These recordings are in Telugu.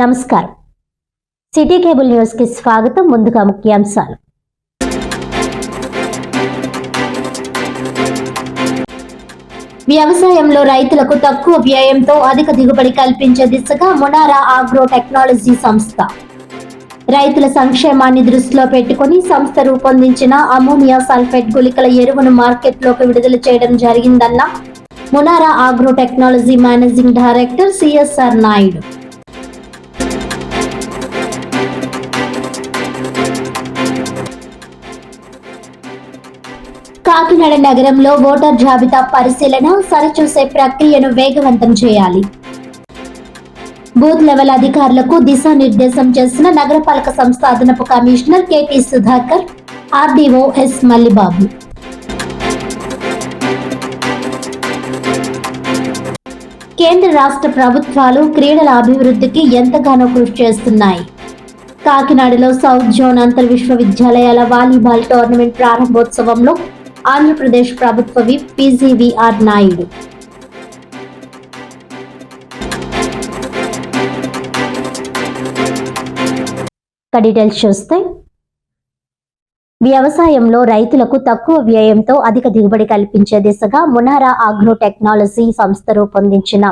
నమస్కారం. సిటీ కేబుల్ న్యూస్కి స్వాగతం ముందుగా ముఖ్యాంశాలు. వ్యవసాయంలో రైతులకు తక్కువ వ్యయంతో అధిక దిగుబడి కల్పించే దిశగా మొనారా ఆగ్రో టెక్నాలజీ సంస్థ. రైతుల సంక్షేమాన్ని దృష్టిలో పెట్టుకుని సంస్థ రూపొందించిన అమోనియా సల్ఫేట్ గుళికల ఎరువును మార్కెట్లోకి విడుదల చేయడం జరిగిందన్న Munara agro technology managing director CSR Naidu. Kakinada నగరంలో ఓటర్ జాబితా పరిశీలన సరిచూసే ప్రక్రియను వేగవంతం చేయాలి. బూత్ లెవెల్ అధికారులకు దిశానిర్దేశం చేసిన నగరపాలక సంస్థ అదనపు commissioner KT Sudhakar RDO S Mallibabu. కేంద్ర రాష్ట్ర ప్రభుత్వాలు క్రీడల అభివృద్ధికి ఎంతగానో కృషి చేస్తున్నాయి. కాకినాడలో సౌత్ జోన్ అంతర్ విశ్వవిద్యాలయాల వాలీబాల్ టోర్నమెంట్ ప్రారంభోత్సవంలో ఆంధ్రప్రదేశ్ ప్రభుత్వ విప్ పీజీవీఆర్ నాయుడు. ఇక డీటెయిల్స్ చూస్తే వ్యవసాయంలో రైతులకు తక్కువ వ్యయంతో అధిక దిగుబడి కల్పించే దిశగా మునారా ఆగ్రో టెక్నాలజీ సంస్థ రూపొందించిన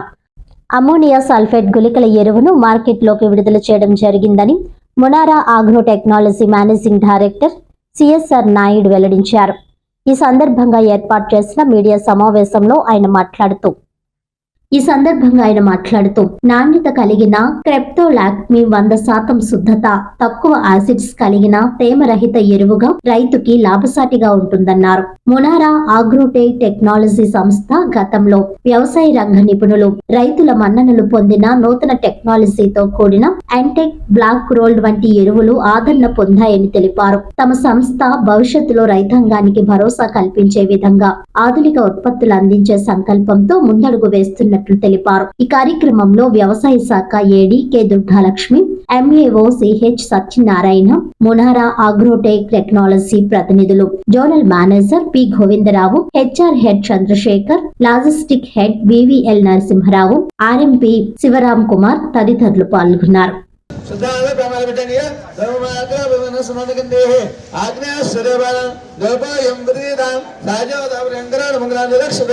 అమోనియా సల్ఫేట్ గుళికల ఎరువును మార్కెట్లోకి విడుదల చేయడం జరిగిందని Munara agro technology managing director CSR Naidu వెల్లడించారు. ఈ సందర్భంగా ఏర్పాటు చేసిన మీడియా సమావేశంలో ఆయన మాట్లాడుతూ ఈ సందర్భంగా ఆయన మాట్లాడుతూ నాణ్యత కలిగిన క్రెప్టోలాక్మి వంద శాతం శుద్ధత తక్కువ యాసిడ్స్ కలిగిన తేమరహిత ఎరువుగా రైతుకి లాభసాటిగా ఉంటుందన్నారు. మునారా ఆగ్రోటెక్ టెక్నాలజీ సంస్థ గతంలో వ్యవసాయ రంగ నిపుణులు రైతుల మన్ననలు పొందిన నూతన టెక్నాలజీతో కూడిన ఎంటెక్ బ్లాక్ రోల్డ్ వంటి ఎరువులు ఆదరణ పొందాయని తెలిపారు. తమ సంస్థ భవిష్యత్తులో రైతాంగానికి భరోసా కల్పించే విధంగా ఆధునిక ఉత్పత్తులు అందించే సంకల్పంతో ముందడుగు వేస్తున్నట్లు తెలిపారు. ఈ కార్యక్రమంలో వ్యవసాయ శాఖ AD K Durgalakshmi MAO CH Satyanarayana Munara agrotech technology ప్రతినిధులు zonal manager P Govindarao HR head Chandrashekar logistic head VVL Narasimharao RMP Sivaram Kumar తదితరులు పాల్గొన్నారు. ఆగ్నేయ స్వరూపాల లోపాయం వృదీదాం సాజోదావరంగరాణ మంగళాన్ని రక్షద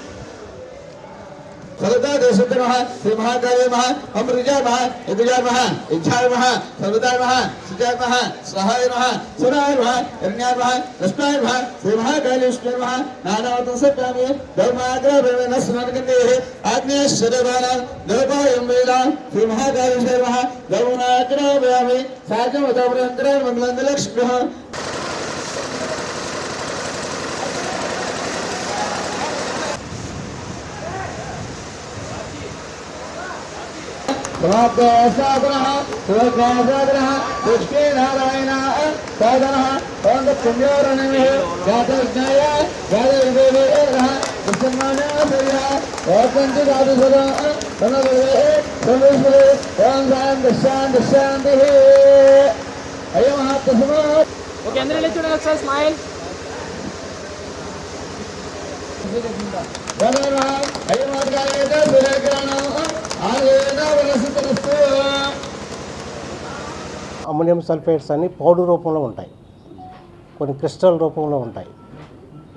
सर्वदा देशुद्ध महा श्री महाकाली महा अमृजा महा यदुजा महा इच्छाय महा सर्वदा महा सुजाय महा सहाय महा सुराय महा हिरण्याय महा लक्ष्माय महा श्री महाकालीश्वर महा नानावतं सत्यामि धर्माग्र विवेन स्मरणगन्धे आग्नेय शरीराणां लोपायं वेदा श्री महाकालीश्वर महा धर्मनाग्र व्यामि رب سادرها سكادرها بشكيرنا سادرها عند كنيرنا منه جاتنا يا جاتي بيرها بسمانة سيرها وكنت جاتي سرا أنا بيرها سمسه عند عند عند عند هي أيها الحب سما وكان رجلي تونا لك سايل سيدنا جاتي رها أيها الحب سما وكان رجلي تونا لك سايل అమోనియం సల్ఫేట్స్ అన్ని పౌడర్ రూపంలో ఉంటాయి. కొన్ని క్రిస్టల్ రూపంలో ఉంటాయి.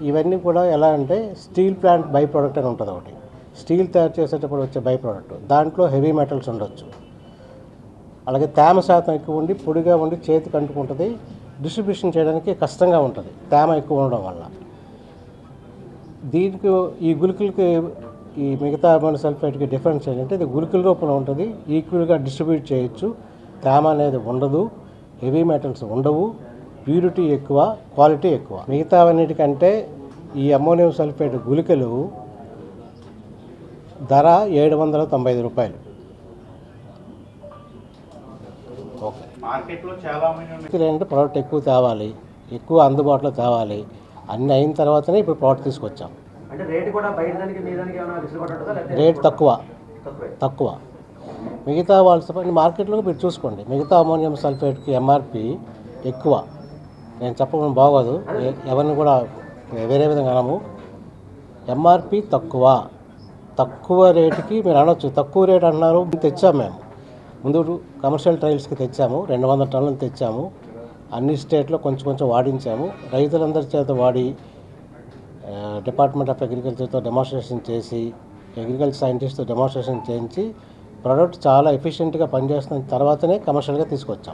ఇవన్నీ కూడా ఎలా అంటే స్టీల్ ప్లాంట్ బై ప్రోడక్ట్ అని ఉంటుంది ఒకటి. స్టీల్ తయారు చేసేటప్పుడు వచ్చే బై ప్రోడక్ట్ దాంట్లో హెవీ మెటల్స్ ఉండొచ్చు. అలాగే తేమ శాతం ఎక్కువ ఉండి పొడిగా ఉండి చేతికి కంటుకుంటుంది డిస్ట్రిబ్యూషన్ చేయడానికి కష్టంగా ఉంటుంది. తేమ ఎక్కువ ఉండడం వల్ల. దీనికి ఈ గులికలకి ఈ మిగతా అమోనియం సల్ఫేట్కి డిఫరెన్స్ ఏంటంటే ఇది గుళికల రూపంలో ఉంటుంది. ఈక్వల్గా డిస్ట్రిబ్యూట్ చేయొచ్చు. తేమ అనేది ఉండదు. హెవీ మెటల్స్ ఉండవు. ప్యూరిటీ ఎక్కువ క్వాలిటీ ఎక్కువ. మిగతా అన్నిటికంటే ఈ అమ్మోనియం సల్ఫేట్ గుళికలు ధర ఏడు వందల తొంభై ఐదు రూపాయలు ఏంటంటే ప్రోడక్ట్ ఎక్కువ తేవాలి. ఎక్కువ అందుబాటులో తేవాలి. అన్నీ అయిన తర్వాతనే ఇప్పుడు ప్రోడక్ట్ తీసుకొచ్చాం. రేటు తక్కువ. తక్కువే. మిగతా వాళ్ళ మార్కెట్లో మీరు చూసుకోండి. మిగతా అమోనియం సల్ఫేట్కి ఎంఆర్పి ఎక్కువ. నేను చెప్పడం బాగోదు. ఎవరిని కూడా వేరే విధంగా అనము. ఎంఆర్పి తక్కువ. తక్కువ రేటుకి మీరు అనొచ్చు. తక్కువ రేట్ అన్నారు తెచ్చాము మేము. ముందు కమర్షియల్ ట్రయల్స్కి తెచ్చాము. రెండు వందల టన్నులు తెచ్చాము. అన్ని స్టేట్లో కొంచెం కొంచెం వాడించాము. రైతులందరి చేత వాడి డిపార్ట్మెంట్ ఆఫ్ అగ్రికల్చర్తో డెమాన్స్ట్రేషన్ చేసి అగ్రికల్చర్ సైంటిస్ట్తో డెమాన్స్ట్రేషన్ చేయించి ప్రోడక్ట్ చాలా ఎఫిషియెంట్గా పనిచేస్తున్న తర్వాతనే కమర్షియల్గా తీసుకొచ్చాం.